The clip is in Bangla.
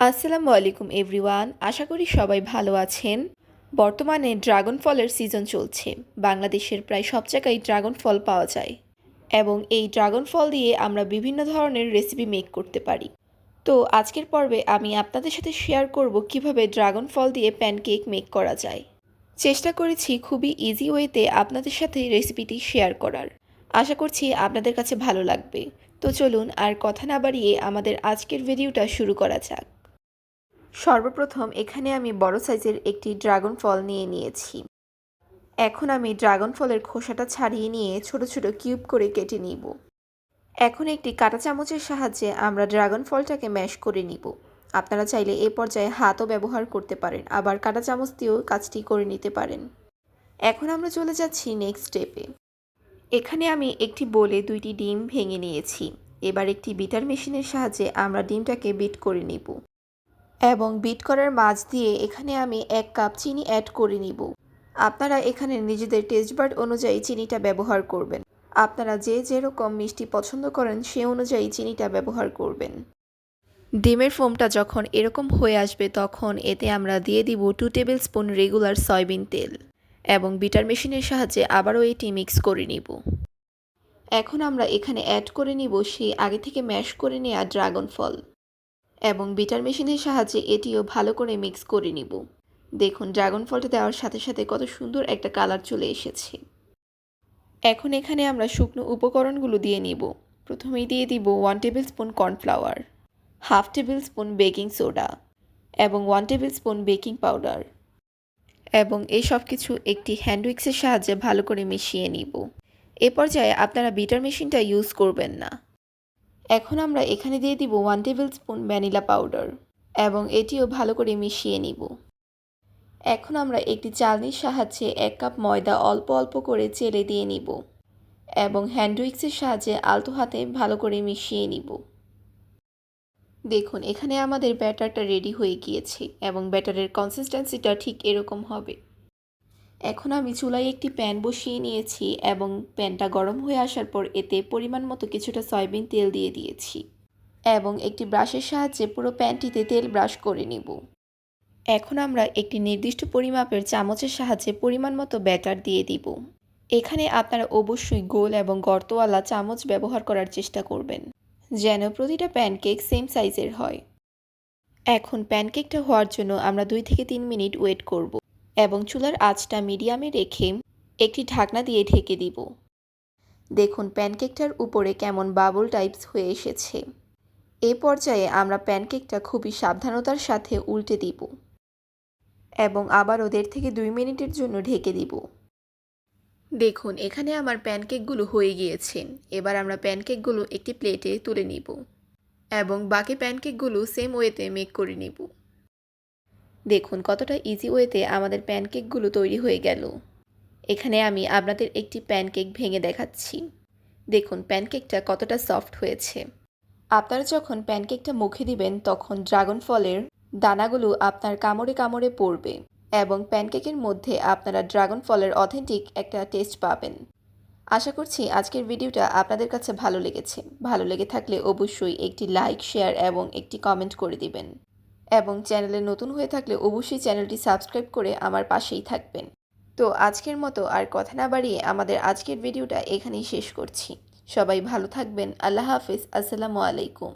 আসসালামু আলাইকুম, এভরিওয়ান। আশা করি সবাই ভালো আছেন। বর্তমানে ড্রাগন ফলের সিজন চলছে। বাংলাদেশের প্রায় সব জায়গায় ড্রাগন ফল পাওয়া যায়। এবং এই ড্রাগন ফল দিয়ে আমরা বিভিন্ন ধরনের রেসিপি মেক করতে পারি। তো আজকের পর্বে আমি আপনাদের সাথে শেয়ার করব কীভাবে ড্রাগন ফল দিয়ে প্যানকেক মেক করা যায়। চেষ্টা করেছি খুবই ইজি ওয়েতে আপনাদের সাথে রেসিপিটি শেয়ার করার। আশা করছি আপনাদের কাছে ভালো লাগবে। তো চলুন আর কথা না বাড়িয়ে আমাদের আজকের ভিডিওটা শুরু করা যাক। সর্বপ্রথম এখানে আমি বড় সাইজের একটি ড্রাগন ফল নিয়ে নিয়েছি। এখন আমি ড্রাগন ফলের খোসাটা ছাড়িয়ে নিয়ে ছোট ছোট কিউব করে কেটে নিব। এখন একটি কাঁটা চামচের সাহায্যে আমরা ড্রাগন ফলটাকে ম্যাশ করে নিব। আপনারা চাইলে এ পর্যায়ে হাতও ব্যবহার করতে পারেন, আবার কাঁটা চামচ দিয়েও কাজটি করে নিতে পারেন। এখন আমরা চলে যাচ্ছি নেক্সট স্টেপে এখানে আমি একটি বলে দুইটি ডিম ভেঙে নিয়েছি। এবার একটি বিটার মেশিনের সাহায্যে আমরা ডিমটাকে বিট করে নিব। এবং বিট করার মাছ দিয়ে এখানে আমি এক কাপ চিনি অ্যাড করে নিব। আপনারা এখানে নিজেদের টেস্ট বার্ড অনুযায়ী চিনিটা ব্যবহার করবেন। আপনারা যে যেরকম মিষ্টি পছন্দ করেন সে অনুযায়ী চিনিটা ব্যবহার করবেন। ডিমের ফোমটা যখন এরকম হয়ে আসবে তখন এতে আমরা দিয়ে দিব two table spoon regular soybean তেল এবং বিটার মেশিনের সাহায্যে আবারও এটি মিক্স করে নিব। এখন আমরা এখানে অ্যাড করে নিব সেই আগে থেকে ম্যাশ করে নেওয়া ড্রাগন ফল। এবং বিটার মেশিনের সাহায্যে এটিও ভালো করে মিক্স করে নিব। দেখুন, ড্রাগন ফলটা দেওয়ার সাথে সাথে কত সুন্দর একটা কালার চলে এসেছে। এখন এখানে আমরা শুকনো উপকরণগুলো দিয়ে নিব। প্রথমেই দিয়ে দিব one table spoon cornflour half table spoon baking soda এবং one table spoon baking powder এবং এই সব কিছু একটি হ্যান্ড উইক্সের সাহায্যে ভালো করে মিশিয়ে নিব। এ পর্যায়ে আপনারা বিটার মেশিনটা ইউজ করবেন না। এখন আমরা এখানে দিয়ে দিব one table spoon vanilla powder এবং এটিও ভালো করে মিশিয়ে নিব। এখন আমরা একটি চালনির সাহায্যে এক কাপ ময়দা অল্প অল্প করে চেলে দিয়ে নিব এবং হ্যান্ড উইক্সের সাহায্যে আলতো হাতে ভালো করে মিশিয়ে নিব। দেখুন, এখানে আমাদের ব্যাটারটা রেডি হয়ে গিয়েছে এবং ব্যাটারের কনসিস্টেন্সিটা ঠিক এরকম হবে। এখন আমি চুলায় একটি প্যান বসিয়ে নিয়েছি এবং প্যানটা গরম হয়ে আসার পর এতে পরিমাণ মতো কিছুটা সয়াবিন তেল দিয়ে দিয়েছি এবং একটি ব্রাশের সাহায্যে পুরো প্যানটিতে তেল ব্রাশ করে নেব। এখন আমরা একটি নির্দিষ্ট পরিমাপের চামচের সাহায্যে পরিমাণ মতো ব্যাটার দিয়ে দিব। এখানে আপনারা অবশ্যই গোল এবং গর্তওয়ালা চামচ ব্যবহার করার চেষ্টা করবেন, যেন প্রতিটা প্যানকেক সেম সাইজের হয়। এখন প্যানকেকটা হওয়ার জন্য আমরা দুই থেকে তিন মিনিট ওয়েট করব। এবং চুলার আঁচটা মিডিয়ামে রেখে একটি ঢাকনা দিয়ে ঢেকে দিব। দেখুন, প্যানকেকটার উপরে কেমন বাবল টাইপস হয়ে এসেছে। এ পর্যায়ে আমরা প্যানকেকটা খুবই সাবধানতার সাথে উল্টে দিব এবং আবারও দেড় থেকে দুই মিনিটের জন্য ঢেকে দিব। দেখুন, এখানে আমার প্যানকেকগুলো হয়ে গিয়েছে। এবার আমরা প্যানকেকগুলো একটি প্লেটে তুলে নিব এবং বাকি প্যানকেকগুলো সেম ওয়েতে মেক করে নিব। দেখুন কতটা ইজি ওয়েতে আমাদের প্যানকেকগুলো তৈরি হয়ে গেল। এখানে আমি আপনাদের একটি প্যানকেক ভেঙে দেখাচ্ছি। দেখুন প্যানকেকটা কতটা সফট হয়েছে। আপনারা যখন প্যানকেকটা মুখে দিবেন, তখন ড্রাগন ফলের দানাগুলো আপনার কামড়ে কামড়ে পড়বে এবং প্যানকেকের মধ্যে আপনারা ড্রাগন ফলের অথেন্টিক একটা টেস্ট পাবেন। আশা করছি আজকের ভিডিওটা আপনাদের কাছে ভালো লেগেছে। ভালো লেগে থাকলে অবশ্যই একটি লাইক শেয়ার এবং একটি কমেন্ট করে দিবেন। এবং চ্যানেলে নতুন হয়ে থাকলে অবশ্যই চ্যানেলটি সাবস্ক্রাইব করে আমার পাশেই থাকবেন। তো আজকের মতো আর কথা না বাড়িয়ে আমাদের আজকের ভিডিওটা এখানেই শেষ করছি। সবাই ভালো থাকবেন। আল্লাহ হাফিজ। আসসালামু আলাইকুম।